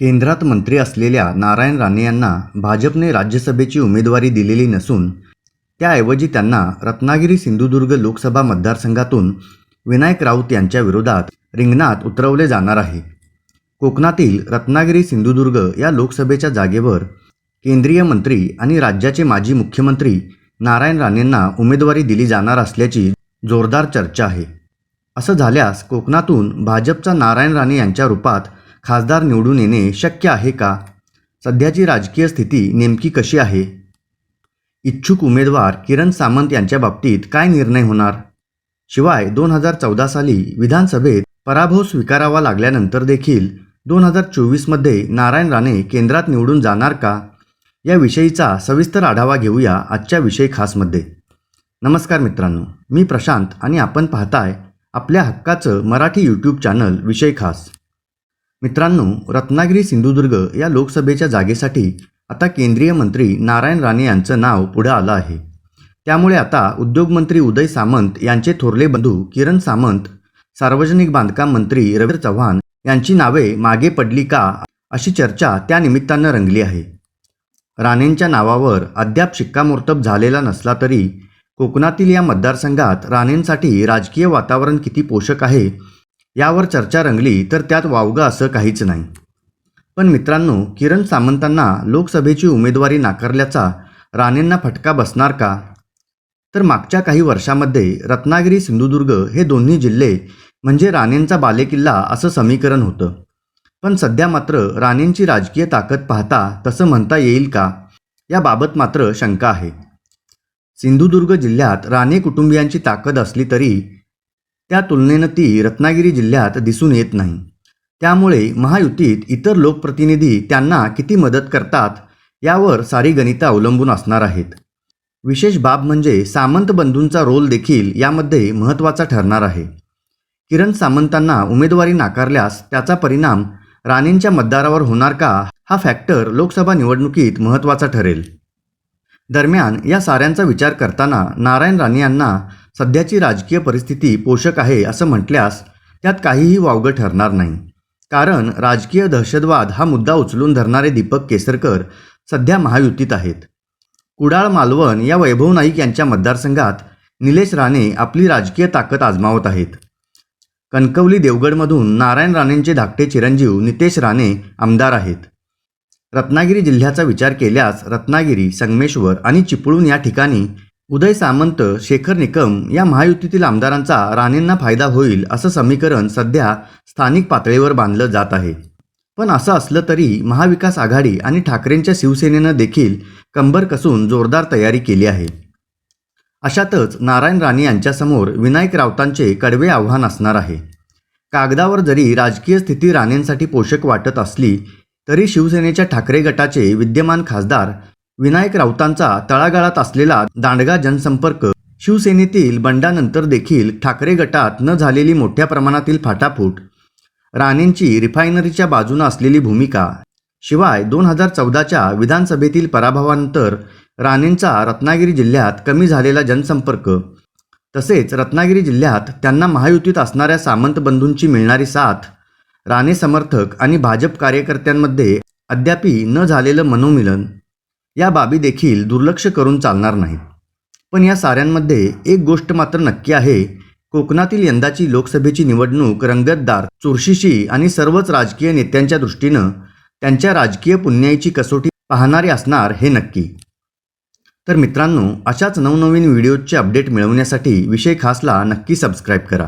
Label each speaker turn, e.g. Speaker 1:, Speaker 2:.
Speaker 1: केंद्रात मंत्री असलेल्या नारायण राणे यांना भाजपने राज्यसभेची उमेदवारी दिलेली नसून त्याऐवजी त्यांना रत्नागिरी सिंधुदुर्ग लोकसभा मतदारसंघातून विनायक राऊत यांच्या विरोधात रिंगणात उतरवले जाणार आहे. कोकणातील रत्नागिरी सिंधुदुर्ग या लोकसभेच्या जागेवर केंद्रीय मंत्री आणि राज्याचे माजी मुख्यमंत्री नारायण राणेंना उमेदवारी दिली जाणार असल्याची जोरदार चर्चा आहे. असं झाल्यास कोकणातून भाजपचा नारायण राणे यांच्या रूपात खासदार निवडून येणे शक्य आहे का? सध्याची राजकीय स्थिती नेमकी कशी आहे? इच्छुक उमेदवार किरण सामंत यांच्या बाबतीत काय निर्णय होणार? शिवाय दोन हजार चौदा साली विधानसभेत पराभव स्वीकारावा लागल्यानंतर देखील दोन हजार चोवीसमध्ये नारायण राणे केंद्रात निवडून जाणार का? याविषयीचा सविस्तर आढावा घेऊया आजच्या विषय खासमध्ये नमस्कार मित्रांनो मी प्रशांत आणि आपण पाहताय आपल्या हक्काचं मराठी यूट्यूब चॅनल विषय खास. मित्रांनो रत्नागिरी सिंधुदुर्ग या लोकसभेच्या जागेसाठी आता केंद्रीय मंत्री नारायण राणे यांचं नाव पुढं आलं आहे. त्यामुळे आता उद्योगमंत्री उदय सामंत यांचे थोरले बंधू किरण सामंत सार्वजनिक बांधकाम मंत्री रवींद्र चव्हाण यांची नावे मागे पडली का अशी चर्चा त्यानिमित्तानं रंगली आहे. राणेंच्या नावावर अद्याप शिक्कामोर्तब झालेला नसला तरी कोकणातील या मतदारसंघात राणेंसाठी राजकीय वातावरण किती पोषक आहे यावर चर्चा रंगली तर त्यात वावगं असं काहीच नाही. पण मित्रांनो किरण सामंतांना लोकसभेची उमेदवारी नाकारल्याचा राणेंना फटका बसणार का? तर मागच्या काही वर्षामध्ये रत्नागिरी सिंधुदुर्ग हे दोन्ही जिल्हे म्हणजे राणेंचा बालेकिल्ला असं समीकरण होतं. पण सध्या मात्र राणेंची राजकीय ताकद पाहता तसं म्हणता येईल का? याबाबत मात्र शंका आहे. सिंधुदुर्ग जिल्ह्यात राणे कुटुंबियांची ताकद असली तरी त्या तुलनेनं ती रत्नागिरी जिल्ह्यात दिसून येत नाही. त्यामुळे महायुतीत इतर लोकप्रतिनिधी त्यांना किती मदत करतात यावर सारी गणितं अवलंबून असणार आहेत. विशेष बाब म्हणजे सामंत बंधूंचा रोल देखील यामध्ये महत्त्वाचा ठरणार आहे. किरण सामंतांना उमेदवारी नाकारल्यास त्याचा परिणाम राणेंच्या मतदारावर होणार का हा फॅक्टर लोकसभा निवडणुकीत महत्त्वाचा ठरेल. दरम्यान या साऱ्यांचा विचार करताना नारायण राणे यांना सध्याची राजकीय परिस्थिती पोषक आहे असं म्हटल्यास त्यात काहीही वावगं ठरणार नाही. कारण राजकीय दहशतवाद हा मुद्दा उचलून धरणारे दीपक केसरकर सध्या महायुतीत आहेत. कुडाळ मालवण या वैभव नाईक यांच्या मतदारसंघात निलेश राणे आपली राजकीय ताकद आजमावत आहेत. कणकवली देवगडमधून नारायण राणेंचे धाकटे चिरंजीव नितेश राणे आमदार आहेत. रत्नागिरी जिल्ह्याचा विचार केल्यास रत्नागिरी संगमेश्वर आणि चिपळूण या ठिकाणी उदय सामंत शेखर निकम या महायुतीतील आमदारांचा राणेंना फायदा होईल असं समीकरण सध्या स्थानिक पातळीवर बांधलं जात आहे. पण असं असलं तरी महाविकास आघाडी आणि ठाकरेंच्या शिवसेनेनं देखील कंबर कसून जोरदार तयारी केली आहे. अशातच नारायण राणे यांच्यासमोर विनायक राऊतांचे कडवे आव्हान असणार आहे. कागदावर जरी राजकीय स्थिती राणेंसाठी पोषक वाटत असली तरी शिवसेनेच्या ठाकरे गटाचे विद्यमान खासदार विनायक राऊतांचा तळागाळात असलेला दांडगा जनसंपर्क शिवसेनेतील बंडानंतर देखील ठाकरे गटात न झालेली मोठ्या प्रमाणातील फाटाफूट राणेंची रिफायनरीच्या बाजूनं असलेली भूमिका शिवाय दोन हजार चौदाच्या विधानसभेतील पराभवानंतर राणेंचा रत्नागिरी जिल्ह्यात कमी झालेला जनसंपर्क. तसेच रत्नागिरी जिल्ह्यात त्यांना महायुतीत असणाऱ्या सामंत बंधूंची मिळणारी साथ राणे समर्थक आणि भाजप कार्यकर्त्यांमध्ये अद्यापी न झालेलं मनोमिलन. या बाबी देखील दुर्लक्ष करून चालणार नाहीत. पण या साऱ्यांमध्ये एक गोष्ट मात्र नक्की आहे. कोकणातील यंदाची लोकसभेची निवडणूक रंगतदार चुरशीशी आणि सर्वच राजकीय नेत्यांच्या दृष्टीनं त्यांच्या राजकीय पुण्याईची कसोटी पाहणारी असणार हे नक्की. तर मित्रांनो अशाच नवनवीन व्हिडिओजचे अपडेट मिळवण्यासाठी विषय खासला नक्की सबस्क्राईब करा.